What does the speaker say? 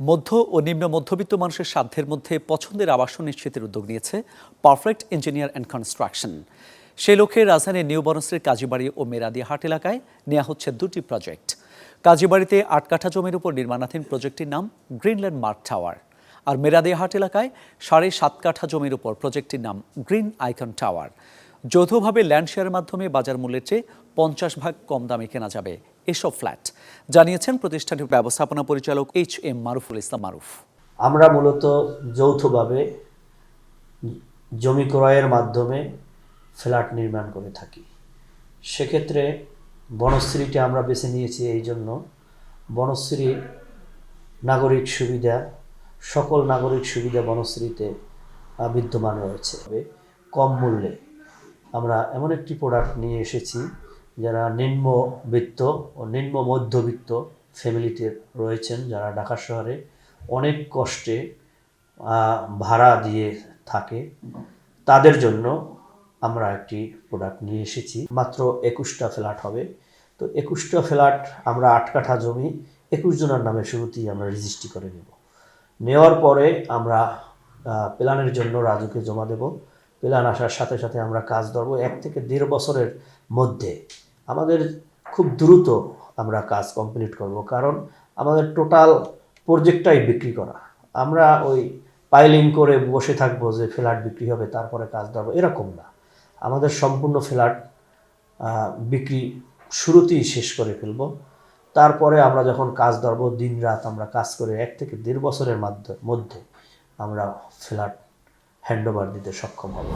মধ্য ও নিম্ন মধ্যবিত্ত মানুষের সাধ্যের মধ্যে পছন্দের আবাসন নিশ্চিতের উদ্যোগ নিয়েছে পারফেক্ট ইঞ্জিনিয়ার অ্যান্ড কনস্ট্রাকশন। সেই লক্ষ্যে রাজধানীর নিউ বনশ্রীর কাজীবাড়ি ও মেরাদিয়াহাট এলাকায় নেওয়া হচ্ছে দুটি প্রজেক্ট। কাজীবাড়িতে আট কাঠা জমির উপর নির্মাণাধীন প্রজেক্টটির নাম গ্রিনল্যান্ড মার্ক টাওয়ার। আর মেরাদিয়াহাট এলাকায় সাড়ে সাত কাঠা জমির উপর প্রজেক্টটির নাম গ্রিন আইকন টাওয়ার। যৌথভাবে ল্যান্ড শেয়ারের মাধ্যমে বাজার মূল্যের চেয়ে পঞ্চাশ ভাগ কম দামে কেনা যাবে এসব ফ্ল্যাট। জানিয়েছেন প্রতিষ্ঠানটির ব্যবস্থাপনা পরিচালক এইচ এম মারুফুল ইসলাম মারুফ। আমরা মূলত যৌথভাবে জমি ক্রয়ের মাধ্যমে ফ্ল্যাট নির্মাণ করে থাকি। সেক্ষেত্রে বনশ্রীটি আমরা বেছে নিয়েছি এই জন্য। বনশ্রী নাগরিক সুবিধা, সকল নাগরিক সুবিধা বনশ্রীতে বিদ্যমান রয়েছে। কম মূল্যে আমরা এমন একটি প্রোডাক্ট নিয়ে এসেছি যারা নিম্নবিত্ত ও নিম্ন মধ্যবিত্ত ফ্যামিলিতে রয়েছেন, যারা ঢাকা শহরে অনেক কষ্টে ভাড়া দিয়ে থাকে, তাদের জন্য আমরা একটি প্রোডাক্ট নিয়ে এসেছি। মাত্র একুশটা ফ্ল্যাট হবে। তো একুশটা ফ্ল্যাট আমরা আট কাঠা জমি, একুশ জনের নামে শুরুতেই আমরা রেজিস্ট্রি করে নেব। নেওয়ার পরে আমরা প্ল্যানের জন্য রাজুকে জমা দেব। প্ল্যান আসার সাথে সাথে আমরা কাজ ধরবো। এক থেকে দেড় বছরের মধ্যে আমাদের খুব দ্রুত আমরা কাজ কমপ্লিট করব। কারণ আমাদের টোটাল প্রজেক্টটাই বিক্রি করা। আমরা ওই পাইলিং করে বসে থাকব যে ফ্ল্যাট বিক্রি হবে, তারপরে কাজ ধরবো, এরকম না। আমাদের সম্পূর্ণ ফ্ল্যাট বিক্রি শুরুতেই শেষ করে ফেলব। তারপরে আমরা যখন কাজ ধরবো দিন রাত আমরা কাজ করে এক থেকে দেড় বছরের মধ্যে আমরা ফ্ল্যাট হ্যান্ডওভার দিতে সক্ষম হব।